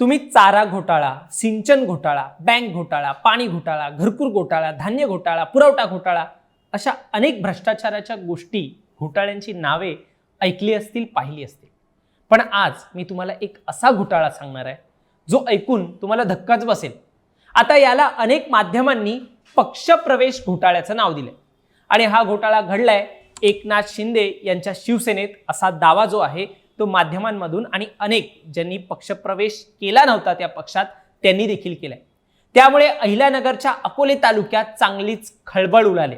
तुम्ही चारा घोटाळा सिंचन घोटाळा बँक घोटाळा पाणी घोटाळा घरकुल घोटाळा धान्य घोटाळा पुरवठा घोटाळा अशा अनेक भ्रष्टाचाराच्या गोष्टी घोटाळ्यांची नावे ऐकली असतील पाहिली असतील. पण आज मी तुम्हाला एक असा घोटाळा सांगणार आहे जो ऐकून तुम्हाला धक्काच बसेल. आता याला अनेक माध्यमांनी पक्षप्रवेश घोटाळ्याचं नाव दिलंय. आणि हा घोटाळा घडलाय एकनाथ शिंदे यांच्या शिवसेनेत असा दावा जो आहे तो माध्यमांमधून आणि अनेक ज्यांनी पक्षप्रवेश केला नव्हता त्या पक्षात त्यांनी देखील केलाय. त्यामुळे अहिल्यानगरच्या अकोले तालुक्यात चांगलीच खळबळ उडाली.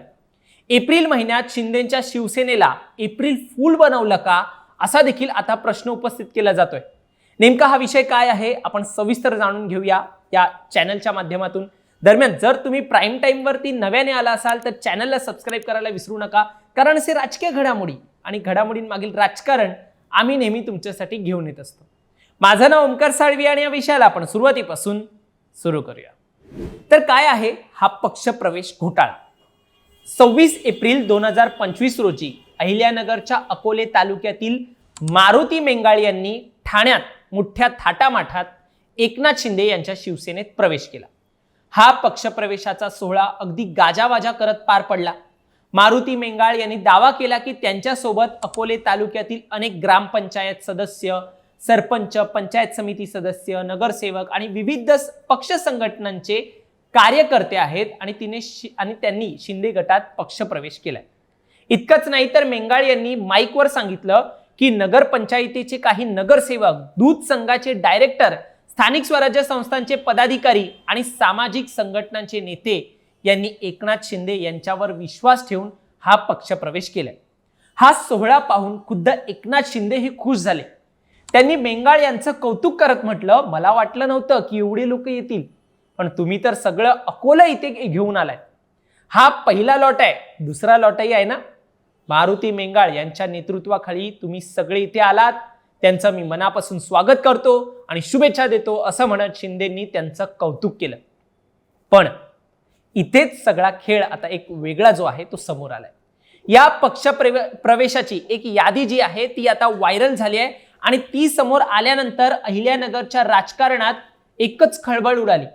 एप्रिल महिन्यात शिंदेच्या शिवसेनेला एप्रिल फूल बनवलं का असा देखील आता प्रश्न उपस्थित केला जातोय. नेमका हा विषय काय आहे आपण सविस्तर जाणून घेऊया या चॅनलच्या माध्यमातून. दरम्यान जर तुम्ही प्राईम टाईमवरती नव्याने आला असाल तर चॅनलला सबस्क्राईब करायला विसरू नका कारण असे राजकीय घडामोडी आणि घडामोडींमागील राजकारण आम्ही नेहमी तुमच्यासाठी घेऊन येत असतो. माझं नाव ओमकार साळवी आणि या विषयाला आपण सुरुवातीपासून सुरू करूया. तर काय आहे हा पक्षप्रवेश घोटाळा? सव्वीस एप्रिल दोन हजार पंचवीस रोजी अहिल्यानगरच्या अकोले तालुक्यातील मारुती मेंगाळ यांनी ठाण्यात मोठ्या थाटामाठात एकनाथ शिंदे यांच्या शिवसेनेत प्रवेश केला. हा पक्षप्रवेशाचा सोहळा अगदी गाजावाजा करत पार पडला. मारुती मेंगाळ यांनी दावा केला की त्यांच्यासोबत अकोले तालुक्यातील अनेक ग्रामपंचायत सदस्य सरपंच पंचायत समिती सदस्य नगरसेवक आणि विविध पक्ष संघटनांचे कार्यकर्ते आहेत आणि तिने आणि त्यांनी शिंदे गटात पक्षप्रवेश केलाय. इतकंच नाही तर मेंगाळ यांनी माईकवर सांगितलं की नगरपंचायतीचे काही नगरसेवक दूध संघाचे डायरेक्टर स्थानिक स्वराज्य संस्थांचे पदाधिकारी आणि सामाजिक संघटनांचे नेते यांनी एकनाथ शिंदे यांच्यावर विश्वास ठेवून हा पक्षप्रवेश केलाय. हा सोहळा पाहून खुद्द एकनाथ शिंदे हे खुश झाले. त्यांनी मेंगाळ यांचं कौतुक करत म्हटलं मला वाटलं नव्हतं की एवढे लोक येतील पण तुम्ही तर सगळं अकोला इथे घेऊन आलाय. हा पहिला लॉट आहे दुसरा लॉटही आहे ना? मारुती मेंगाळ यांच्या नेतृत्वाखाली तुम्ही सगळे इथे आलात. त्यांचं मी मनापासून स्वागत करतो आणि शुभेच्छा देतो असं म्हणत शिंदेंनी त्यांचं कौतुक केलं. पण इथेच सगळा खेळ आता एक वेगळा जो आहे तो समोर आलाय. या पक्ष प्रवेशाची एक यादी जी आहे ती आता व्हायरल झाली आहे आणि ती समोर आल्यानंतर अहिल्यानगरच्या राजकारणात एकच खळबळ उडाली.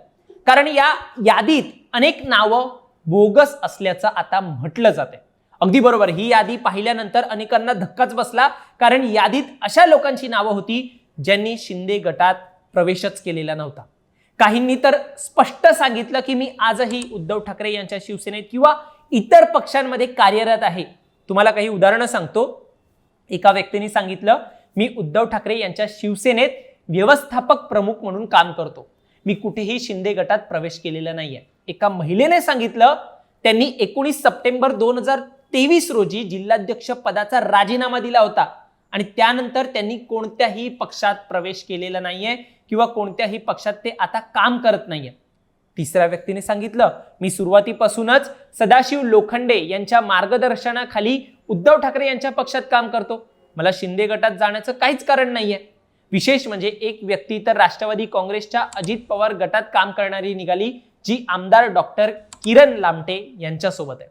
कारण या यादीत अनेक नावं बोगस असल्याचं आता म्हटलं जाते अगदी बरोबर ही यादी पाहिल्यानंतर अनेकांना धक्काच बसला कारण यादीत अशा लोकांची नावं होती ज्यांनी शिंदे गटात प्रवेशच केलेला नव्हता. काहींनी तर स्पष्ट सांगितलं की मी आजही उद्धव ठाकरे यांच्या शिवसेनेत किंवा इतर पक्षांमध्ये कार्यरत आहे. तुम्हाला काही उदाहरणं सांगतो. एका व्यक्तीने सांगितलं मी उद्धव ठाकरे यांच्या शिवसेनेत व्यवस्थापक प्रमुख म्हणून काम करतो. मी कुठेही शिंदे गटात प्रवेश केलेला नाहीये. एका महिलेने सांगितलं त्यांनी एकोणीस सप्टेंबर दोन हजार तेवीस रोजी जिल्हाध्यक्ष पदाचा राजीनामा दिला होता आणि त्यानंतर त्यांनी कोणत्याही पक्षात प्रवेश केलेला नाहीये. किंवा कोणत्याही पक्षात ते आता काम करत नाहीये तिसऱ्या व्यक्तीने सांगितलं मी सुरुवातीपासूनच सदाशिव लोखंडे यांच्या मार्गदर्शनाखाली उद्धव ठाकरे यांच्या पक्षात काम करतो. मला शिंदे गटात जाण्याचं काहीच कारण नाहीये. विशेष म्हणजे एक व्यक्ती तर राष्ट्रवादी काँग्रेसच्या अजित पवार गटात काम करणारी निघाली जी आमदार डॉक्टर किरण लामटे यांच्यासोबत आहे.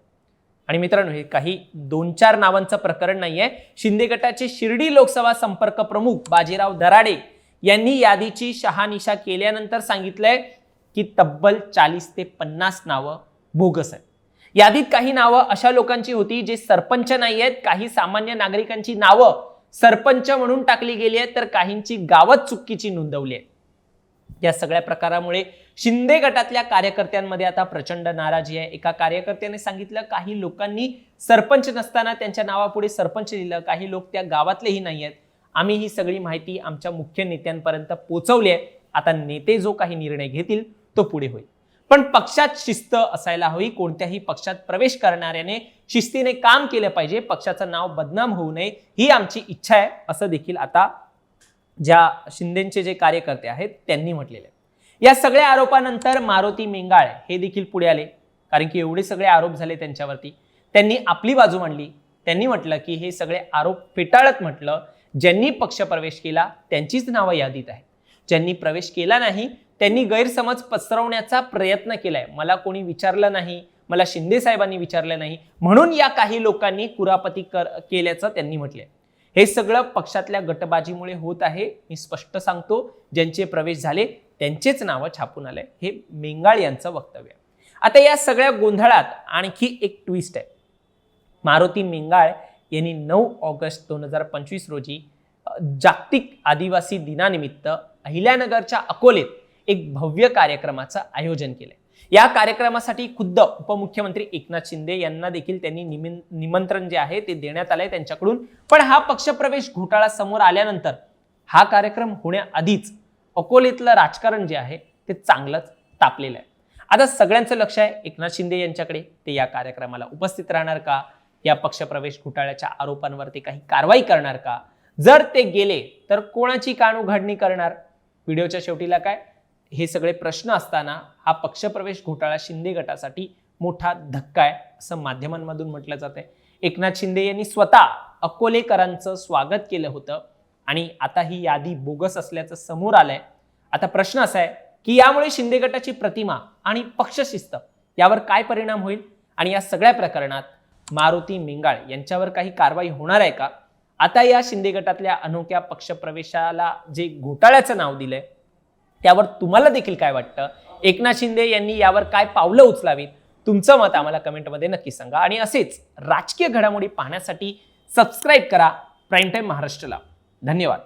आणि मित्रांनो हे काही दोन चार नावांचं प्रकरण नाहीये. शिंदे गटाचे शिर्डी लोकसभा संपर्क प्रमुख बाजीराव दराडे यांनी यादीची शहानिशा केल्यानंतर सांगितलंय की तब्बल चाळीस ते पन्नास नावं बोगस आहेत. यादीत काही नावं अशा लोकांची होती जे सरपंच नाही आहेत काही सामान्य नागरिकांची नावं सरपंच म्हणून टाकली गेली आहेत तर काहींची गावात चुकीची नोंदवली आहे या सगळ्या प्रकारामुळे शिंदे गटातल्या कार्यकर्त्यांमध्ये आता प्रचंड नाराजी आहे. एका कार्यकर्त्याने सांगितलं काही लोकांनी सरपंच नसताना त्यांच्या नावापुढे सरपंच लिहिलं काही लोक त्या गावातलेही नाही आहेत आम्ही ही सगळी माहिती आमच्या मुख्य नेत्यांपर्यंत पोहोचवली आहे. आता नेते जो काही निर्णय घेतील तो पुढे होईल. पण पक्षात शिस्त असायला हवी कोणत्याही पक्षात प्रवेश करणाऱ्याने शिस्तीने काम केलं पाहिजे पक्षाचं नाव बदनाम होऊ नये ही आमची इच्छा आहे असं देखील आता ज्या शिंदेचे जे कार्यकर्ते आहेत त्यांनी म्हटलेले आहे. या सगळ्या आरोपानंतर मारुती मेंगाळ हे देखील पुढे आले. कारण की एवढे सगळे आरोप झाले त्यांच्यावरती. त्यांनी आपली बाजू मांडली. त्यांनी म्हटलं की हे सगळे आरोप फेटाळत म्हटलं. ज्यांनी पक्षप्रवेश केला त्यांचीच नावं यादीत आहे ज्यांनी प्रवेश केला नाही त्यांनी गैरसमज पसरवण्याचा प्रयत्न केलाय. मला कोणी विचारलं नाही मला शिंदे साहेबांनी विचारलं नाही म्हणून या काही लोकांनी कुरापती कर केल्याचं त्यांनी म्हटलंय. हे सगळं पक्षातल्या गटबाजीमुळे होत आहे मी स्पष्ट सांगतो. ज्यांचे प्रवेश झाले त्यांचेच नावं छापून आलंय. हे मेंगाळ यांचं वक्तव्य आहे. आता या सगळ्या गोंधळात आणखी एक ट्विस्ट आहे. मारुती मेंगाळ यांनी नऊ ऑगस्ट दोन हजार पंचवीस रोजी जागतिक आदिवासी दिनानिमित्त अहिल्यानगरच्या अकोलेत एक भव्य कार्यक्रमाचं आयोजन केलं या कार्यक्रमासाठी खुद्द उपमुख्यमंत्री एकनाथ शिंदे यांना देखील त्यांनी निमंत्रण जे आहे ते देण्यात आलंय त्यांच्याकडून. पण हा पक्षप्रवेश घोटाळा समोर आल्यानंतर हा कार्यक्रम होण्याआधीच अकोलेतलं राजकारण जे आहे ते चांगलंच तापलेलं आहे. आता सगळ्यांचं लक्ष आहे एकनाथ शिंदे यांच्याकडे. ते या कार्यक्रमाला उपस्थित राहणार का? या पक्षप्रवेश घोटाळ्याच्या आरोपांवरती काही कारवाई करणार का? जर ते गेले तर कोणाची कान उघडणी करणार? व्हिडिओच्या शेवटीला काय? हे सगळे प्रश्न असताना हा पक्षप्रवेश घोटाळा शिंदे गटासाठी मोठा धक्का आहे असं माध्यमांमधून म्हटलं जात आहे एकनाथ शिंदे यांनी स्वतः अकोलेकरांचं स्वागत केलं होतं आणि आता ही यादी बोगस असल्याचं समोर आलंय. आता प्रश्न असा आहे की यामुळे शिंदे गटाची प्रतिमा आणि पक्षशिस्त यावर काय परिणाम होईल? आणि या सगळ्या प्रकरणात मारुती मिंगाळ यांच्यावर काही कारवाई होणार आहे का? आता या शिंदे गटातल्या अनोख्या पक्षप्रवेशाला जे घोटाळ्याचं नाव दिलंय त्यावर तुम्हाला देखील काय वाटतं? एकनाथ शिंदे यांनी यावर काय पावलं उचलावीत? तुमचं मत आम्हाला कमेंटमध्ये नक्की सांगा. आणि असेच राजकीय घडामोडी पाहण्यासाठी सबस्क्राईब करा. प्राईम टाईम महाराष्ट्रला. धन्यवाद.